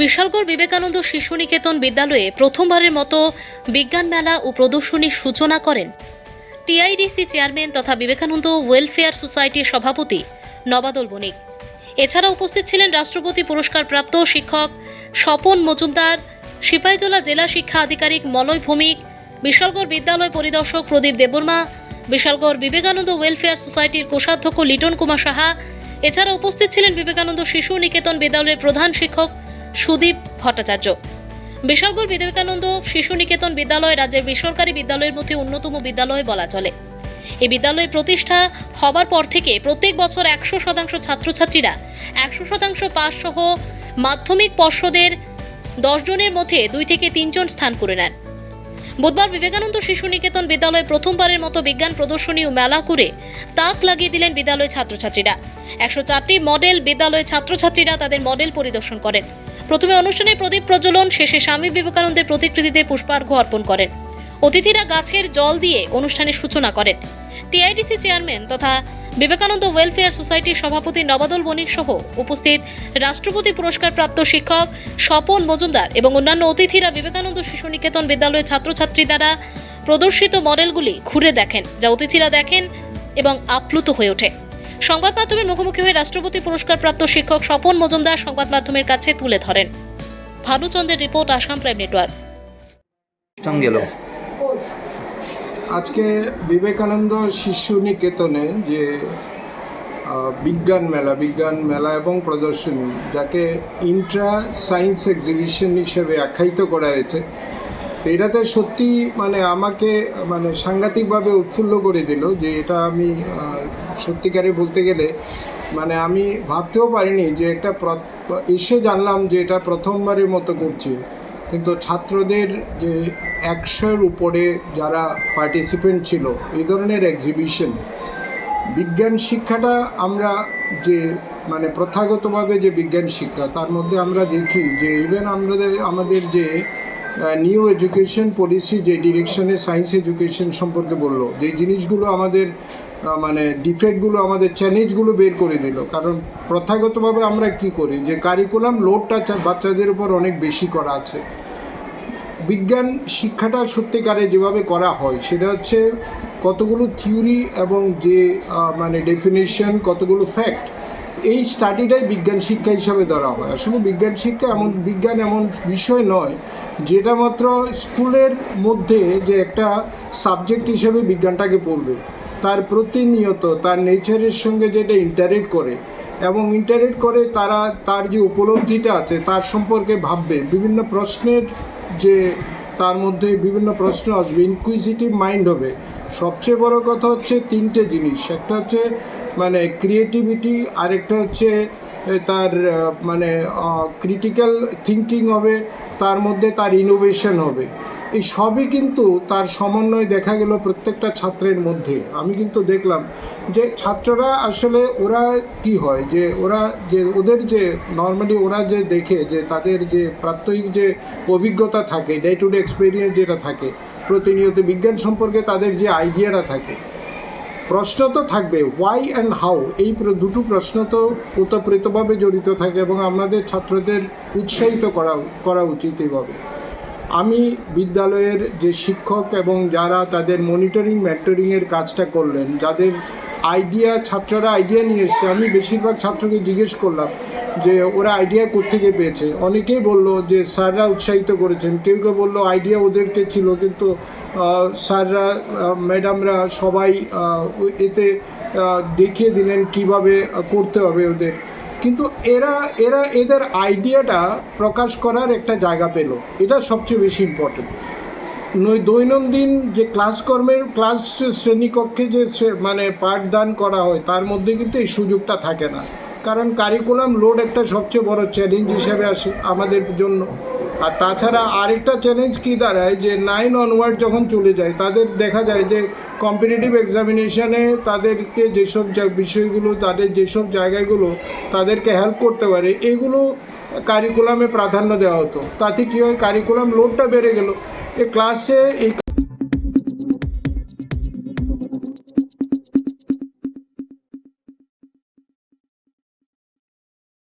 বিশালগড় বিবেকানন্দ শিশু নিকেতন বিদ্যালয়ে প্রথমবারের মতো বিজ্ঞান মেলা ও প্রদর্শনীর সূচনা করেন। টিআইডিসি চেয়ারম্যান তথা বিবেকানন্দ ওয়েলফেয়ার সোসাইটির সভাপতি নবাদল বণিক। এছাড়া উপস্থিত ছিলেন রাষ্ট্রপতি পুরস্কারপ্রাপ্ত শিক্ষক স্বপন মজুমদার সিপাহীজলা জেলা শিক্ষা আধিকারিক মলয় ভৌমিক, বিশালগড় বিদ্যালয় পরিদর্শক প্রদীপ দেববর্মা, বিশালগড় বিবেকানন্দ ওয়েলফেয়ার সোসাইটির কোষাধ্যক্ষ লিটন কুমার সাহা এছাড়া উপস্থিত ছিলেন বিবেকানন্দ শিশু নিকেতন বিদ্যালয়ের প্রধান শিক্ষক সুদীপ ভট্টাচার্য। বিশালগড় বিবেকানন্দ শিশু নিকেতন বিদ্যালয় রাজ্যের বেসরকারি বিদ্যালয়ের মধ্যে অন্যতম বিদ্যালয় বলা চলে। এই বিদ্যালয় প্রতিষ্ঠা হবার পর থেকে প্রত্যেক বছর একশো শতাংশ ছাত্রছাত্রীরা একশো শতাংশ পাস সহ মাধ্যমিক পর্ষদের দশ জনের মধ্যে দুই থেকে তিনজন স্থান করে নেন। বুধবার বিবেকানন্দ শিশু নিকেতন বিদ্যালয়ে প্রথমবারের মতো বিজ্ঞান প্রদর্শনী ও মেলা করে তাক লাগিয়ে দিলেন বিদ্যালয় ছাত্রছাত্রীরা। একশো চারটি মডেল বিদ্যালয়ের ছাত্রছাত্রীরা তাদের মডেল পরিদর্শন করেন। প্রথমে অনুষ্ঠানে প্রদীপ প্রজ্বলন, শেষে স্বামী বিবেকানন্দের প্রতিকৃতিতে পুষ্পার্ঘ্য অর্পণ করেন। অতিথিরা গাছের জল দিয়ে অনুষ্ঠানের সূচনা করেন। টিআইডিসি চেয়ারম্যান তথা বিবেকানন্দ ওয়েলফেয়ার সোসাইটির সভাপতি নবাদল বণিক সহ উপস্থিত রাষ্ট্রপতি পুরস্কারপ্রাপ্ত শিক্ষক স্বপন মজুমদার এবং অন্যান্য অতিথিরা বিবেকানন্দ শিশু নিকেতন বিদ্যালয়ের ছাত্রছাত্রী দ্বারা প্রদর্শিত মডেলগুলি ঘুরে দেখেন, যা অতিথিরা দেখেন এবং আপ্লুত হয়ে ওঠে। সংবাদ মাধ্যমের মুখোমুখি হয়ে রাষ্ট্রপতি পুরস্কারপ্রাপ্ত শিক্ষক স্বপন মজুমদার সংবাদ মাধ্যমের কাছে তুলে ধরেন। ভানুচন্দ্রের রিপোর্ট আসাম প্রাইম নেটওয়ার্ক। আজকে বিবেকানন্দ শিশু নিকেতনে যে আহ, বিজ্ঞান মেলা বিজ্ঞান মেলা এবং প্রদর্শনী যাকে ইন্ট্রা সায়েন্স এক্সিবিশন হিসেবে আখ্যায়িত করা হয়েছে এটাতে সত্যি মানে আমাকে মানে সাংঘাতিকভাবে উৎফুল্ল করে দিল যে এটা আমি সত্যিকারে বলতে গেলে মানে আমি ভাবতেও পারিনি যে একটা এসে জানলাম যে এটা প্রথমবারের মতো করছে। কিন্তু ছাত্রদের যে একশোর উপরে যারা পার্টিসিপেন্ট ছিল, এই ধরনের এক্সিবিশন বিজ্ঞান শিক্ষাটা আমরা যে মানে প্রথাগতভাবে যে বিজ্ঞান শিক্ষা, তার মধ্যে আমরা দেখি যে ইভেন আমাদের আমাদের যে নিউ এডুকেশন পলিসি যে ডিরেকশনে সায়েন্স এডুকেশন সম্পর্কে বলল, যে জিনিসগুলো আমাদের মানে ডিফেক্টগুলো আমাদের চ্যালেঞ্জগুলো বের করে দিল। কারণ প্রথাগতভাবে আমরা কি করি? যে কারিকুলাম লোডটা বাচ্চাদের উপর অনেক বেশি করা আছে। বিজ্ঞান শিক্ষাটা সত্যিকারে যেভাবে করা হয়, সেটা হচ্ছে কতগুলো থিওরি এবং যে মানে ডেফিনেশন কতগুলো ফ্যাক্ট এই স্টাডিটাই বিজ্ঞান শিক্ষা হিসাবে ধরা হয়। আসলে বিজ্ঞান শিক্ষা এমন, বিজ্ঞান এমন বিষয় নয়, যেটা মাত্র স্কুলের মধ্যে যে একটা সাবজেক্ট হিসেবে বিজ্ঞানটাকে পড়বে, তার প্রতিনিয়ত, তার নেচারের সঙ্গে যেটা ইন্টারেক্ট করে এবং ইন্টারেক্ট করে তারা, তার যে উপলব্ধিটা আছে, তার সম্পর্কে ভাববে। বিভিন্ন প্রশ্নের যে, তার মধ্যে বিভিন্ন প্রশ্ন আসবে। ইনকুইজিটিভ মাইন্ড হবে। সবচেয়ে বড় কথা হচ্ছে তিনটে জিনিস। একটা হচ্ছে মানে ক্রিয়েটিভিটি আরেকটা হচ্ছে তার মানে ক্রিটিক্যাল থিঙ্কিং হবে, তার মধ্যে তার ইনোভেশন হবে। এই সবই কিন্তু তার সমন্বয় দেখা গেল প্রত্যেকটা ছাত্রের মধ্যে। আমি কিন্তু দেখলাম যে ছাত্ররা আসলে ওরা কি হয় যে ওরা যে ওদের যে নর্মালি ওরা যে দেখে যে তাদের যে প্রাত্যহিক যে অভিজ্ঞতা থাকে ডে টু ডে এক্সপিরিয়েন্স যেটা থাকে, প্রতিনিয়ত বিজ্ঞান সম্পর্কে তাদের যে আইডিয়াটা থাকে প্রশ্ন তো থাকবে ওয়াই অ্যান্ড হাউ এই দুটো প্রশ্ন তো ওতপ্রেতভাবে জড়িত থাকে এবং আমাদের ছাত্রদের উৎসাহিত করা করা উচিত এইভাবে। আমি বিদ্যালয়ের যে শিক্ষক এবং যারা তাদের মনিটরিং ম্যাটরিংয়ের কাজটা করলেন, যাদের আইডিয়া ছাত্ররা আইডিয়া নিয়ে এসছে, আমি বেশিরভাগ ছাত্রকে জিজ্ঞেস করলাম যে ওরা আইডিয়া কোত্থেকে পেয়েছে। অনেকেই বলল যে স্যাররা উৎসাহিত করেছেন। কেউ কেউ বলল আইডিয়া ওদেরকে ছিল, কিন্তু স্যাররা ম্যাডামরা সবাই এতে দেখিয়ে দিলেন কীভাবে করতে হবে ওদের। কিন্তু এরা এরা এদের আইডিয়াটা প্রকাশ করার একটা জায়গা পেল। এটা সবচেয়ে বেশি ইম্পর্টেন্ট দৈনন্দিন যে ক্লাসকর্মের ক্লাস শ্রেণীকক্ষে যে মানে পাঠদান করা হয়, তার মধ্যে কিন্তু এই সুযোগটা থাকে না। কারণ কারিকুলাম লোড একটা সবচেয়ে বড় চ্যালেঞ্জ হিসেবে আসে আমাদের জন্য। আর তাছাড়া আরেকটা চ্যালেঞ্জ কী দাঁড়ায় যে নাইন অনওয়ার্ড যখন চলে যায়, তাদের দেখা যায় যে কম্পিটিটিভ এক্সামিনেশনে তাদেরকে যেসব বিষয়গুলো, তাদের যেসব জায়গাগুলো তাদেরকে হেল্প করতে পারে, এগুলো কারিকুলামে প্রাধান্য দেওয়া হতো। তাতে কী হয় কারিকুলাম লোডটা বেড়ে গেল। এ ক্লাসে এই